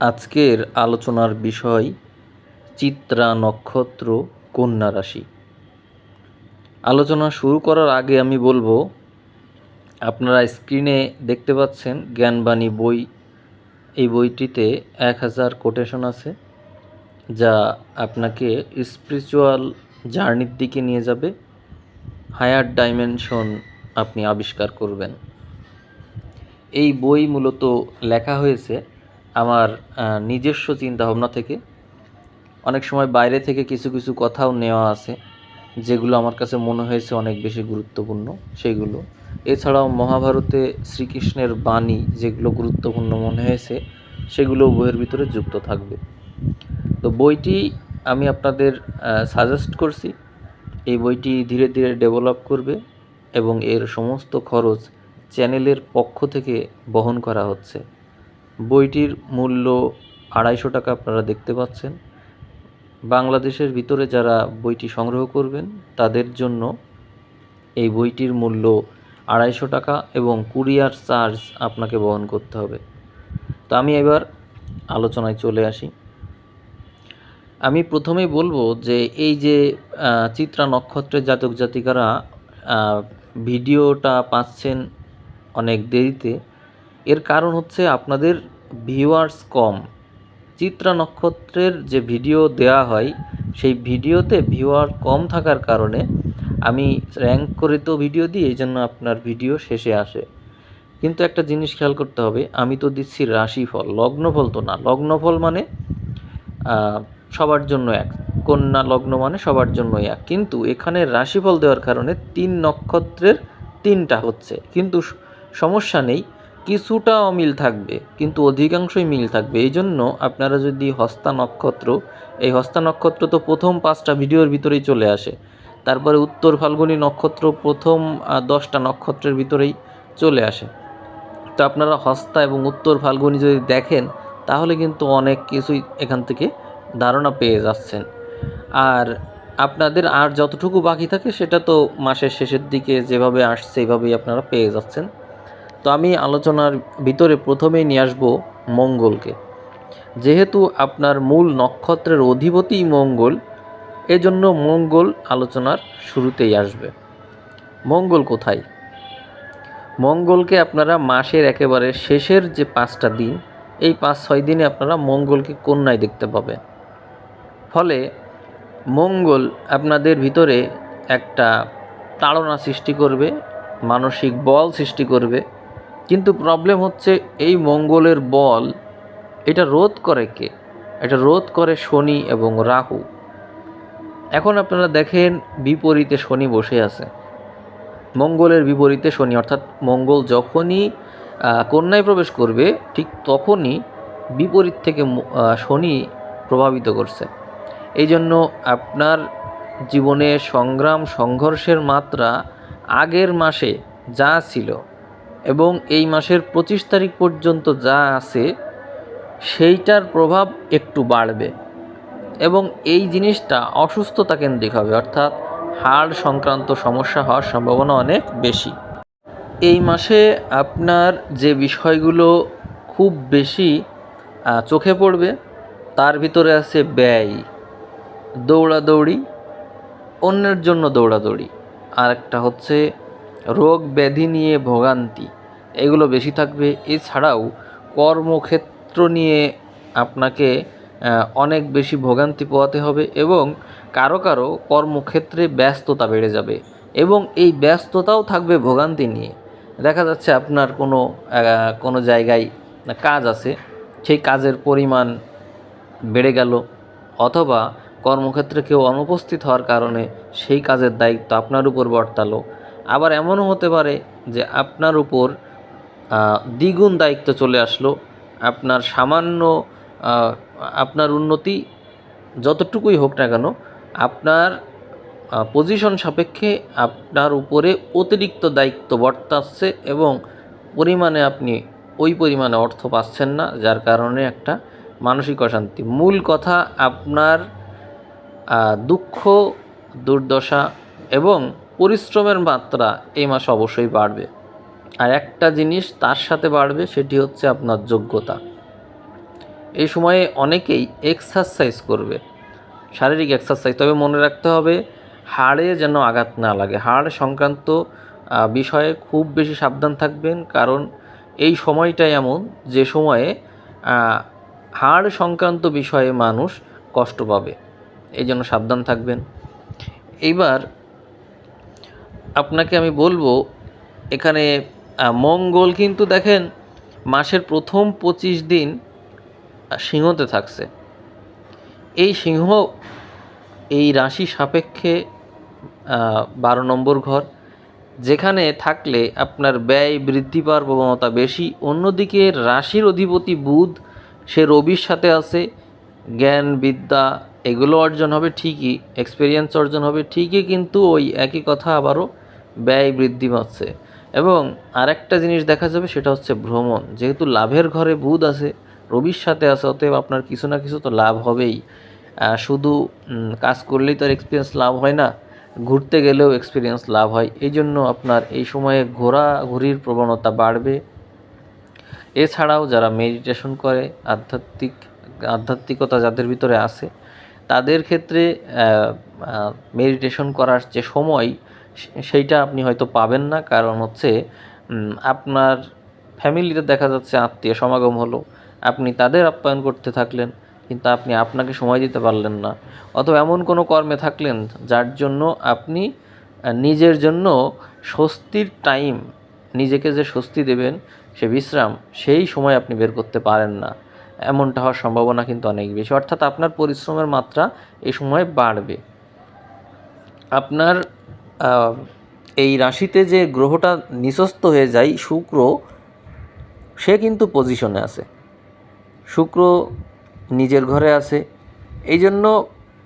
আজকের আলোচনার বিষয় চিত্রা নক্ষত্র, কন্যা রাশি। আলোচনা শুরু করার আগে আমি বলব, আপনারা স্ক্রিনে দেখতে পাচ্ছেন জ্ঞানবাণী বই। এই বইটিতে এক হাজার কোটেশন আছে, যা আপনাকে স্পিরিচুয়াল জার্নির দিকে নিয়ে যাবে। হায়ার ডাইমেনশন আপনি আবিষ্কার করবেন। এই বই মূলত লেখা হয়েছে আমার নিজস্ব চিন্তাভাবনা থেকে। অনেক সময় বাইরে থেকে কিছু কিছু কথাও নেওয়া আছে, যেগুলো আমার কাছে মনে হয়েছে অনেক বেশি গুরুত্বপূর্ণ, সেগুলো। এছাড়াও মহাভারতে শ্রীকৃষ্ণের বাণী যেগুলো গুরুত্বপূর্ণ মনে হয়েছে, সেগুলো বইয়ের ভিতরে যুক্ত থাকবে। তো বইটি আমি আপনাদের সাজেস্ট করছি। এই বইটি ধীরে ধীরে ডেভেলপ করবে এবং এর সমস্ত খরচ চ্যানেলের পক্ষ থেকে বহন করা হচ্ছে। বইটির মূল্য আড়াইশো টাকা আপনারা দেখতে পাচ্ছেন। বাংলাদেশের ভিতরে যারা বইটি সংগ্রহ করবেন, তাদের জন্য এই বইটির মূল্য আড়াইশো টাকা এবং কুরিয়ার চার্জ আপনাকে বহন করতে হবে। তো আমি এবার আলোচনায় চলে আসি। আমি প্রথমেই বলব যে এই যে চিত্রা নক্ষত্রের জাতক জাতিকারা ভিডিওটা পাচ্ছেন অনেক দেরিতে। এর কারণ হচ্ছে আপনাদের ভিউয়ার্স কম। চিত্রা নক্ষত্রের যে ভিডিও দেওয়া হয়, সেই ভিডিওতে ভিউয়ার কম থাকার কারণে আমি র্যাঙ্ক করে তো ভিডিও দিই এই জন্য আপনার ভিডিও শেষে আসে। কিন্তু একটা জিনিস খেয়াল করতে হবে, আমি তো দিচ্ছি রাশিফল, লগ্নফল তো না। লগ্নফল মানে সবার জন্য এক। কন্যা লগ্ন মানে সবার জন্য এক। কিন্তু এখানে রাশিফল দেওয়ার কারণে তিন নক্ষত্রের তিনটা হচ্ছে। কিন্তু সমস্যা নেই কিছুটা অমিল থাকবে, কিন্তু অধিকাংশই মিল থাকবে। এই জন্য আপনারা যদি হস্তা নক্ষত্র, এই হস্তা নক্ষত্র তো প্রথম পাঁচটা ভিডিওর ভিতরেই চলে আসে। তারপরে উত্তর ফাল্গুনী নক্ষত্র প্রথম দশটা নক্ষত্রের ভিতরেই চলে আসে। তো আপনারা হস্তা এবং উত্তর ফাল্গুনি যদি দেখেন, তাহলে কিন্তু অনেক কিছুই এখান থেকে ধারণা পেয়ে যাচ্ছেন। আর আপনাদের আর যতটুকু বাকি থাকে, সেটা তো মাসের শেষের দিকে যেভাবে আসছে, এইভাবেই আপনারা পেয়ে যাচ্ছেন। তো আমি আলোচনার ভিতরে প্রথমেই নিয়ে আসব মঙ্গলকে। যেহেতু আপনার মূল নক্ষত্রের অধিপতি মঙ্গল, এজন্য মঙ্গল আলোচনার শুরুতেই আসবে। মঙ্গল কোথায়? মঙ্গলকে আপনারা মাসের একেবারে শেষের যে পাঁচটা দিন, এই পাঁচ ছয় দিনে আপনারা মঙ্গলকে কন্যায় দেখতে পাবেন। ফলে মঙ্গল আপনাদের ভিতরে একটা তাড়না সৃষ্টি করবে, মানসিক বল সৃষ্টি করবে কিন্তু প্রবলেম হচ্ছে এই মঙ্গলের বল, এটা রোধ করে কে? এটা রোধ করে শনি এবং রাহু। এখন আপনারা দেখেন, বিপরীতে শনি বসে আছে। মঙ্গলের বিপরীতে শনি, অর্থাৎ মঙ্গল যখনই কন্যায় প্রবেশ করবে, ঠিক তখনই বিপরীত থেকে শনি প্রভাবিত করছে। এই জন্য আপনার জীবনে সংগ্রাম, সংঘর্ষের মাত্রা আগের মাসে যা ছিল এবং এই মাসের পঁচিশ তারিখ পর্যন্ত যা আছে, সেইটার প্রভাব একটু বাড়বে। এবং এই জিনিসটা অসুস্থতা কেন্দ্রিক হবে, অর্থাৎ হাড় সংক্রান্ত সমস্যা হওয়ার সম্ভাবনা অনেক বেশি। এই মাসে আপনার যে বিষয়গুলো খুব বেশি চোখে পড়বে, তার ভিতরে আছে ব্যয়, দৌড়াদৌড়ি, অন্যের জন্য দৌড়াদৌড়ি। আর একটা হচ্ছে রোগ ব্যাধি নিয়ে ভোগান্তি, এগুলো বেশি থাকবে। এছাড়াও কর্মক্ষেত্র নিয়ে আপনাকে অনেক বেশি ভোগান্তি পোয়াতে হবে এবং কারও কারও কর্মক্ষেত্রে ব্যস্ততা বেড়ে যাবে এবং এই ব্যস্ততাও থাকবে ভোগান্তি নিয়ে। দেখা যাচ্ছে আপনার কোনো কোনো জায়গায় কাজ আছে, সেই কাজের পরিমাণ বেড়ে গেল অথবা কর্মক্ষেত্রে কেউ অনুপস্থিত হওয়ার কারণে সেই কাজের দায়িত্ব আপনার উপর বর্তালো। আবার এমনও হতে পারে যে আপনার উপর দ্বিগুণ দায়িত্ব চলে আসলো। আপনার সামান্য আপনার উন্নতি যতটুকুই হোক না কেন, আপনার পজিশন সাপেক্ষে আপনার উপরে অতিরিক্ত দায়িত্ব বর্তাচ্ছে এবং পরিমাণে আপনি ওই পরিমাণে অর্থ পাচ্ছেন না, যার কারণে একটা মানসিক অশান্তি। মূল কথা আপনার দুঃখ, দুর্দশা এবং পরিশ্রমের মাত্রা এই মাসে অবশ্যই বাড়বে। আর একটা জিনিস তার সাথে বাড়বে, সেটি হচ্ছে আপনার যোগ্যতা। এই সময়ে অনেকেই এক্সারসাইজ করবে। শারীরিক এক্সারসাইজ তবে মনে রাখতে হবে, হাড়ে যেন আঘাত না লাগে। হাড় সংক্রান্ত বিষয়ে খুব বেশি সাবধান থাকবেন, কারণ এই সময়টাই এমন যে সময়ে হাড় সংক্রান্ত বিষয়ে মানুষ কষ্ট পাবে। এই জন্য সাবধান থাকবেন। এইবার আপনাকে আমি বলব, এখানে মঙ্গল কিন্তু দেখেন মাসের প্রথম পঁচিশ দিন সিংহতে থাকছে। এই সিংহ, এই রাশি সাপেক্ষে বারো নম্বর ঘর, যেখানে থাকলে আপনার ব্যয় বৃদ্ধি পাওয়ার প্রবণতা বেশি। অন্যদিকে রাশির অধিপতি বুধ, সে রবির সাথে আছে। জ্ঞান, বিদ্যা, এগুলো অর্জন হবে ঠিকই এক্সপিরিয়েন্স অর্জন হবে ঠিকই, কিন্তু ওই একই কথা আবারও ব্যয় বৃদ্ধি পাচ্ছে। এবং আরেকটা জিনিস দেখা যাবে সেটা হচ্ছে ভ্রমণ। যেহেতু লাভের ঘরে বুধ আছে, রবির সাথে আছে, অতএব আপনার কিছু না কিছু তো লাভ হবেই। শুধু কাজ করলেই তো আর এক্সপিরিয়েন্স লাভ হয় না, ঘুরতে গেলেও এক্সপিরিয়েন্স লাভ হয়। এই জন্য আপনার এই সময়ে ঘোরাঘুরির প্রবণতা বাড়বে। এছাড়াও যারা মেডিটেশন করে, আধ্যাত্মিক, আধ্যাত্মিকতা যাদের ভিতরে আছে, তাদের ক্ষেত্রে মেডিটেশন করার যে সময় সেইটা আপনি হয়তো পাবেন না। কারণ হচ্ছে আপনার ফ্যামিলিতে দেখা যাচ্ছে আত্মীয় সমাগম হলো। আপনি তাদের আপ্যায়ন করতে থাকলেন, কিন্তু আপনি আপনাকে সময় দিতে পারলেন না। অথবা এমন কোনো কর্মে থাকলেন যার জন্য আপনি নিজের জন্য স্বস্তির টাইম, নিজেকে যে স্বস্তি দেবেন, সে বিশ্রাম, সেই সময় আপনি বের করতে পারেন না। এমনটা হওয়ার সম্ভাবনা কিন্তু অনেক বেশি। অর্থাৎ আপনার পরিশ্রমের মাত্রা এই সময় বাড়বে। আপনার এই রাশিতে যে গ্রহটা নিচস্থ হয়ে যায় শুক্র, সে কিন্তু পজিশনে আছে। শুক্র নিজের ঘরে আছে। এই জন্য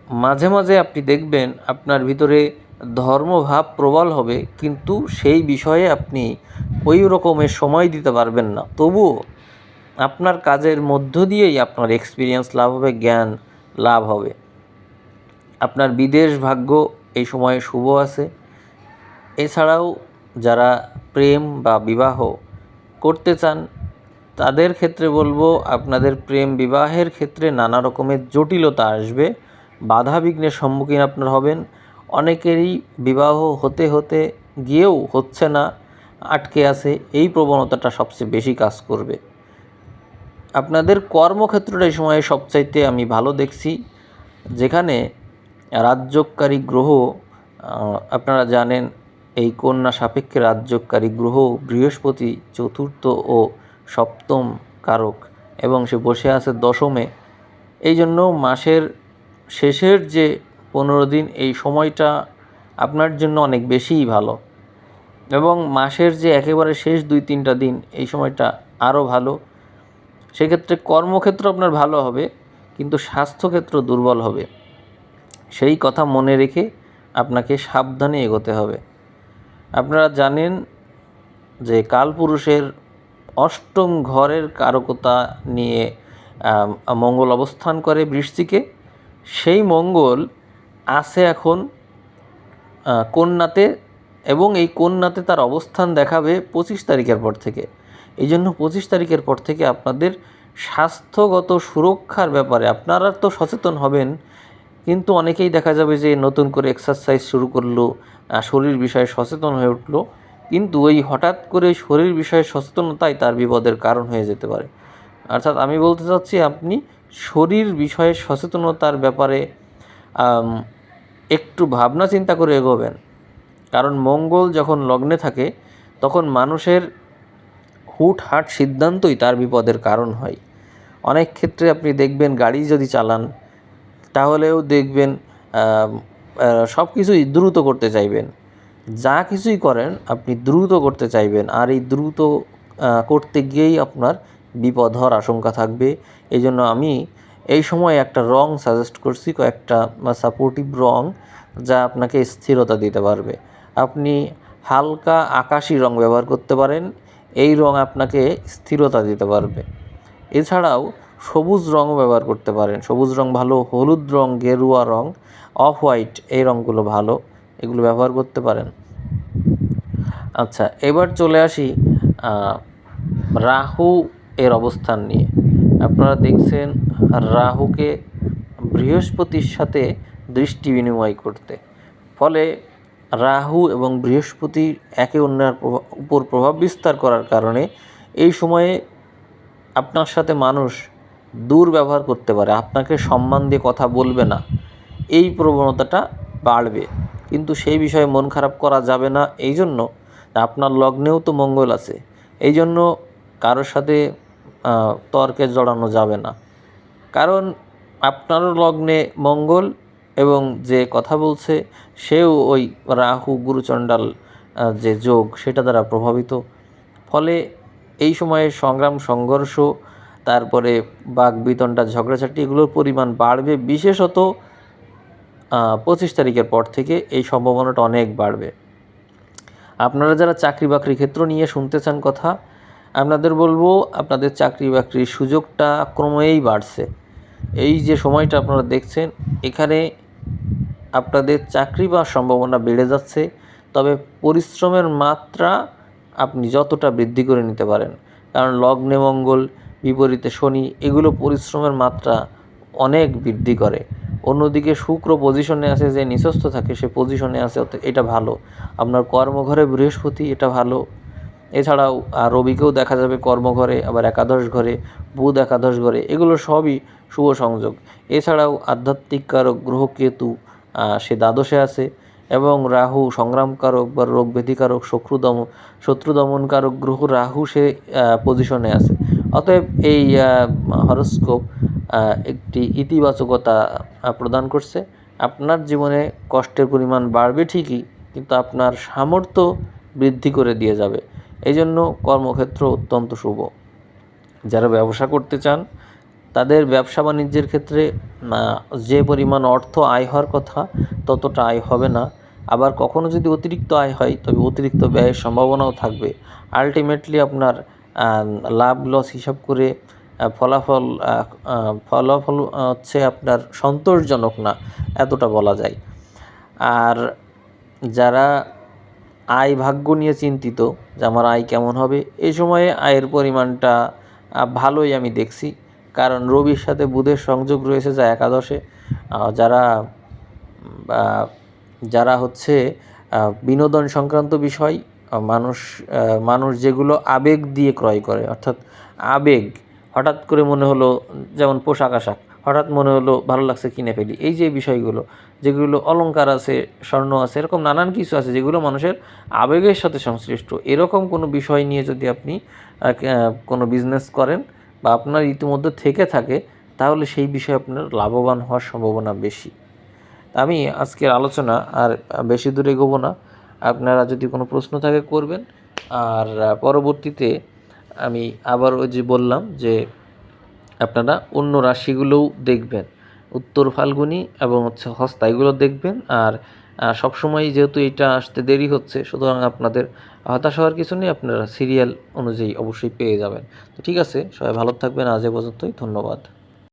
মাঝে মাঝে আপনি দেখবেন আপনার ভিতরে ধর্মভাব প্রবল হবে, কিন্তু সেই বিষয়ে আপনি ওই রকমের সময় দিতে পারবেন না। তবুও আপনার কাজের মধ্য দিয়েই আপনার এক্সপিরিয়েন্স লাভ হবে, জ্ঞান লাভ হবে। আপনার বিদেশ ভাগ্য এই সময়ে শুভ আছে। এছাড়াও যারা প্রেম বা বিবাহ করতে চান, তাদের ক্ষেত্রে বলব আপনাদের প্রেম বিবাহের ক্ষেত্রে নানা রকমের জটিলতা আসবে, বাধা বিঘ্নের সম্মুখীন আপনার হবেন। অনেকেরই বিবাহ হতে হতে গিয়েও হচ্ছে না, আটকে আছে, এই প্রবণতাটা সবচেয়ে বেশি কাজ করবে। আপনাদের কর্মক্ষেত্রটা এই সময়ে সবচাইতে আমি ভালো দেখছি, যেখানে রাজ্যকারী গ্রহ আপনারা জানেন এই কন্যা সাপেক্ষে রাজ্যকারী গ্রহ বৃহস্পতি, চতুর্থ ও সপ্তম কারক এবং সে বসে আছে দশমে। এই জন্য মাসের শেষের যে পনেরো দিন, এই সময়টা আপনার জন্য অনেক বেশিই ভালো। এবং মাসের যে একেবারে শেষ দুই তিনটা দিন, এই সময়টা আরও ভালো। সেক্ষেত্রে কর্মক্ষেত্র আপনার ভালো হবে, কিন্তু স্বাস্থ্যক্ষেত্র দুর্বল হবে। সেই কথা মনে রেখে আপনাকে সাবধানে এগোতে হবে। আপনারা জানেন যে কালপুরুষের অষ্টম ঘরের কারকতা নিয়ে মঙ্গল অবস্থান করে বৃষ্টিকে। সেই মঙ্গল আছে এখন কন্যাতে এবং এই কন্যাতে তার অবস্থান দেখাবে পঁচিশ তারিখের পর থেকে। এই জন্য পঁচিশ তারিখের পর থেকে আপনাদের স্বাস্থ্যগত সুরক্ষার ব্যাপারে আপনারা তো সচেতন হবেন কিন্তু অনেকেই দেখা যাবে যে নতুন করে এক্সারসাইজ শুরু করল শরীর বিষয়ে সচেতন হয়ে উঠল, কিন্তু ওই হঠাৎ করে শরীর বিষয়ে সচেতনতাই তার বিপদের কারণ হয়ে যেতে পারে। অর্থাৎ আমি বলতে চাচ্ছি, আপনি শরীর বিষয়ে সচেতনতার ব্যাপারে একটু ভাবনা চিন্তা করে এগোবেন। কারণ মঙ্গল যখন লগ্নে থাকে, তখন মানুষের হুটহাট সিদ্ধান্তই তার বিপদের কারণ হয়। অনেক ক্ষেত্রে আপনি দেখবেন গাড়ি যদি চালান তাহলেও দেখবেন সব কিছুই দ্রুত করতে চাইবেন। যা কিছুই করেন, আপনি দ্রুত করতে চাইবেন। আর এই দ্রুত করতে গিয়েই আপনার বিপদ হওয়ার আশঙ্কা থাকবে। এই জন্য আমি এই সময় একটা রং সাজেস্ট করছি, কয়েকটা সাপোর্টিভ রং যা আপনাকে স্থিরতা দিতে পারবে। আপনি হালকা আকাশি রং ব্যবহার করতে পারেন, এই রং আপনাকে স্থিরতা দিতে পারবে। এছাড়াও সবুজ রঙও ব্যবহার করতে পারেন। সবুজ রং ভালো, হলুদ রং, গেরুয়া রং অফ হোয়াইট এই রঙগুলো ভালো, এগুলো ব্যবহার করতে পারেন। আচ্ছা এবার চলে আসি রাহু এর অবস্থান নিয়ে। আপনারা দেখছেন রাহুকে বৃহস্পতির সাথে দৃষ্টি বিনিময় করতে। ফলে রাহু এবং বৃহস্পতি একে অন্যের উপর প্রভাব বিস্তার করার কারণে এই সময়ে আপনার সাথে মানুষ দুর্ব্যবহার করতে পারে, আপনাকে সম্মান দিয়ে কথা বলবে না, এই প্রবণতাটা বাড়বে। কিন্তু সেই বিষয়ে মন খারাপ করা যাবে না, এই জন্য আপনার লগ্নেও তো মঙ্গল আছে, এই জন্য কারোর সাথে তর্কে জড়ানো যাবে না। কারণ আপনারও লগ্নে মঙ্গল এবং যে কথা বলছে, সেও ওই রাহু গুরুচণ্ডাল যে যোগ, সেটা দ্বারা প্রভাবিত। ফলে এই সময়ে সংগ্রাম, সংঘর্ষ তারপরে বাঘ বিতণ্ডা ঝগড়াঝাটি এগুলোর পরিমাণ বাড়বে। বিশেষত পঁচিশ তারিখের পর থেকে এই সম্ভাবনাটা অনেক বাড়বে। আপনারা যারা চাকরি বাকরি ক্ষেত্র নিয়ে শুনতে চান কথা, আপনাদের বলব আপনাদের চাকরি বাকরির সুযোগটা ক্রমেই বাড়ছে। এই যে সময়টা আপনারা দেখছেন, এখানে আপনাদের চাকরি পাওয়ার সম্ভাবনা বেড়ে যাচ্ছে, তবে পরিশ্রমের মাত্রা আপনি যতটা বৃদ্ধি করে নিতে পারেন। কারণ লগ্নে মঙ্গল বিপরীতে শনি, এগুলো পরিশ্রমের মাত্রা অনেক বৃদ্ধি করে। অন্যদিকে শুক্র পজিশনে আছে যে নিঃস্বস্থ থাকে, সে পজিশনে আছে এটা ভালো। আপনার কর্মঘরে বৃহস্পতি, এটা ভালো। এছাড়াও রবিকেও দেখা যাবে কর্মঘরে, আবার একাদশ ঘরে, বুধ একাদশ ঘরে, এগুলো সবই শুভ সংযোগ। এছাড়াও, আধ্যাত্মিক কারক গ্রহ কেতু সে দ্বাদশে আছে, এবং রাহু সংগ্রামকারক বা রোগ ব্যাধিকারক শত্রু দম, শত্রু দমনকারক গ্রহ রাহু সে পজিশনে আছে। অতএব এই হরস্কোপ একটি ইতিবাচকতা প্রদান করছে। আপনার জীবনে কষ্টের পরিমাণ বাড়বে ঠিকই, কিন্তু আপনার সামর্থ্য বৃদ্ধি করে দিয়ে যাবে। এই জন্য কর্মক্ষেত্র অত্যন্ত শুভ। যারা ব্যবসা করতে চান, তাদের ব্যবসা বাণিজ্যের ক্ষেত্রে যে পরিমাণ অর্থ আয় হওয়ার কথা, ততটা আয় হবে না। আবার কখনো যদি অতিরিক্ত আয় হয়, তবে অতিরিক্ত ব্যয়ের সম্ভাবনাও থাকবে। আলটিমেটলি আপনার লাভ লস হিসাব করে ফলাফল ফলাফল হচ্ছে আপনার সন্তোষজনক না, এতটা বলা যায়। আর যারা আয় ভাগ্য নিয়ে চিন্তিত, যে আমার আয় কেমন হবে, এই সময়ে আয়ের পরিমাণটা ভালোই আমি দেখছি। কারণ রবির সাথে বুধের সংযোগ রয়েছে যা একাদশে। যারা যারা হচ্ছে বিনোদন সংক্রান্ত বিষয় মানুষ মানুষ যেগুলো আবেগ দিয়ে ক্রয় করে, অর্থাৎ আবেগ হঠাৎ করে মনে হলো যেমন পোশাক আশাক, হঠাৎ মনে হলো ভালো লাগছে কিনে ফেলি, এই যে বিষয়গুলো, যেগুলো অলংকার আছে, স্বর্ণ আছে, এরকম নানান কিছু আছে যেগুলো মানুষের আবেগের সাথে সংশ্লিষ্ট। এরকম কোনো বিষয় নিয়ে যদি আপনি কোনো বিজনেস করেন বা আপনার ইতিমধ্যে থেকে থাকে, তাহলে সেই বিষয়ে আপনার লাভবান হওয়ার সম্ভাবনা বেশি। আমি আজকের আলোচনা আর বেশি দূরে এগোবো না। আপনারা যদি কোনো প্রশ্ন থাকে করবেন। আর পরবর্তীতে আমি আবার ওই যে বললাম যে আপনারা অন্য রাশিগুলোও দেখবেন। উত্তর ফাল্গুনি এবং হচ্ছে হস্তা, এগুলো দেখবেন। আর সবসময় যেহেতু এটা আসতে দেরি হচ্ছে, সুতরাং আপনাদের হতাশ হওয়ার কিছু নেই, আপনারা সিরিয়াল অনুযায়ী অবশ্যই পেয়ে যাবেন। তো ঠিক আছে, সবাই ভালো থাকবেন, আজ এ পর্যন্তই, ধন্যবাদ।